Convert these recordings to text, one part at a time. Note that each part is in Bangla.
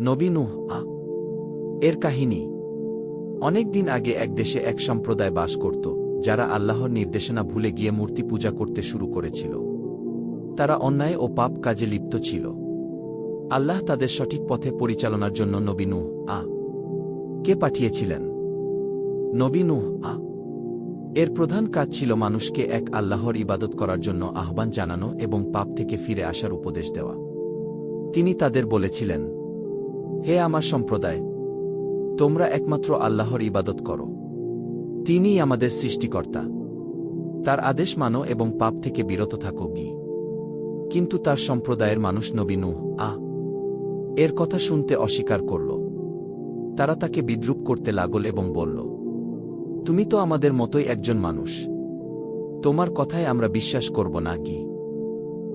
নবী নূহ, আ, এর কাহিনী। অনেক দিন আগে এক দেশে এক সম্প্রদায় বাস করত, যারা আল্লাহর নির্দেশনা ভুলে গিয়ে মূর্তি পূজা করতে শুরু করেছিল। তারা অন্যায় ও পাপ কাজে লিপ্ত ছিল। আল্লাহ তাদের সঠিক পথে পরিচালনার জন্য নবী নূহ, আ, কে পাঠিয়েছিলেন? নবী নূহ, আ, এর প্রধান কাজ ছিল মানুষকে এক আল্লাহর ইবাদত করার জন্য আহ্বান জানানো এবং পাপ থেকে ফিরে আসার উপদেশ দেওয়া। তিনি তাদের বলেছিলেন হে আমার সম্প্রদায়, তোমরা একমাত্র আল্লাহর ইবাদত করো। তিনিই আমাদের সৃষ্টিকর্তা। তার আদেশ মানো এবং পাপ থেকে বিরত থাকো গি। কিন্তু তার সম্প্রদায়ের মানুষ নবী নূহ আ এর কথা শুনতে অস্বীকার করল। তারা তাকে বিদ্রুপ করতে লাগল এবং বলল, তুমি তো আমাদের মতোই একজন মানুষ। তোমার কথায় আমরা বিশ্বাস করব না গি।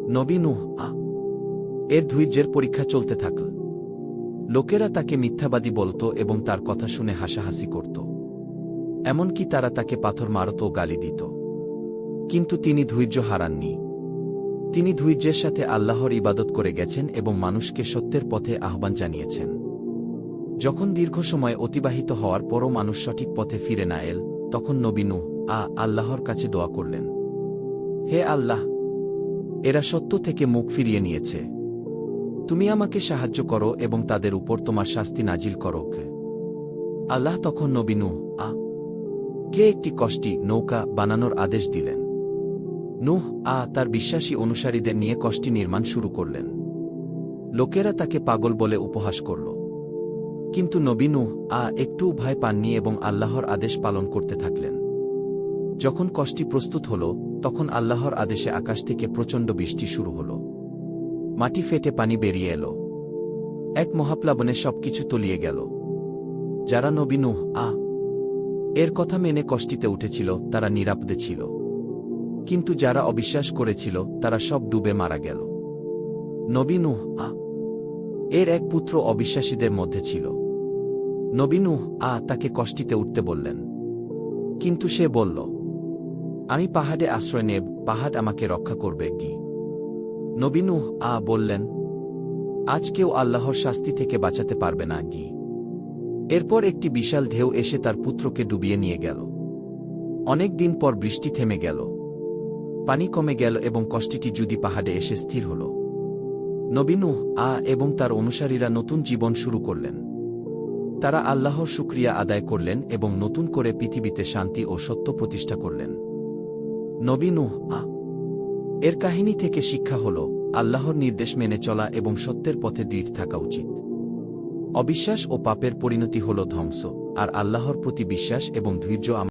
নবী নূহ আ এর ধৈর্যের পরীক্ষা চলতে থাকল। লোকেরা তাকে মিথ্যাবাদী বলত এবং তার কথা শুনে হাসাহাসি করত। এমনকি তারা তাকে পাথর মারত ও গালি দিত। কিন্তু তিনি ধৈর্য হারাননি। তিনি ধৈর্যের সাথে আল্লাহর ইবাদত করে গেছেন এবং মানুষকে সত্যের পথে আহ্বান জানিয়েছেন। যখন দীর্ঘ সময় অতিবাহিত হওয়ার পরও মানুষ সঠিক পথে ফিরে না এল, তখন নবীনু আ, আল্লাহর কাছে দোয়া করলেন। হে আল্লাহ, এরা সত্য থেকে মুখ ফিরিয়ে নিয়েছে। তুমি আমাকে সাহায্য করো এবং তাদের উপর তোমার শাস্তি নাজিল করো আল্লাহ তখন নবীনু আ? কে একটি কষ্টি নৌকা বানানোর আদেশ দিলেন? নুহ, আ, তার বিশ্বাসী অনুসারীদের নিয়ে কষ্টি নির্মাণ শুরু করলেন। লোকেরা তাকে পাগল বলে উপহাস করল। কিন্তু নবী নূহ, আ একটু ভয় পাননি এবং আল্লাহর আদেশ পালন করতে থাকলেন। যখন কষ্টি প্রস্তুত হল, তখন আল্লাহর আদেশে আকাশ থেকে প্রচণ্ড বৃষ্টি শুরু হল। মাটি ফেটে পানি বেরিয়ে এলো। এক মহাপ্লাবনে সবকিছু তলিয়ে গেল। যারা নবী নূহ, আ, এর কথা মেনে কষ্টিতে উঠেছিল, তারা নিরাপদে ছিল। কিন্তু যারা অবিশ্বাস করেছিল, তারা সব ডুবে মারা গেল। নবী নূহ, আ, এর এক পুত্র অবিশ্বাসীদের মধ্যে ছিল। নবী নূহ, আ, তাকে কষ্টিতে উঠতে বললেন। কিন্তু সে বলল, আমি পাহাড়ে আশ্রয় নেব, পাহাড় আমাকে রক্ষা করবে কি নবী নূহ আ বললেন, আজ কেউ আল্লাহর শাস্তি থেকে বাঁচাতে পারবে না, গি। এরপর একটি বিশাল ঢেউ এসে তার পুত্রকে ডুবিয়ে নিয়ে গেল। অনেক দিন পর বৃষ্টি থেমে গেল। পানি কমে গেল এবং কষ্টিটি যদি পাহাড়ে এসে স্থির হল। নবীনুহ আ এবং তার অনুসারীরা নতুন জীবন শুরু করলেন। তারা আল্লাহর শুক্রিয়া আদায় করলেন এবং নতুন করে পৃথিবীতে শান্তি ও সত্য প্রতিষ্ঠা করলেন। নবীনুহ আ এর কাহিনী থেকে শিক্ষা হল, আল্লাহর নির্দেশ মেনে চলা এবং সত্যের পথে দৃঢ় থাকা উচিত। অবিশ্বাস ও পাপের পরিণতি হল ধ্বংস, আর আল্লাহর প্রতি বিশ্বাস এবং ধৈর্য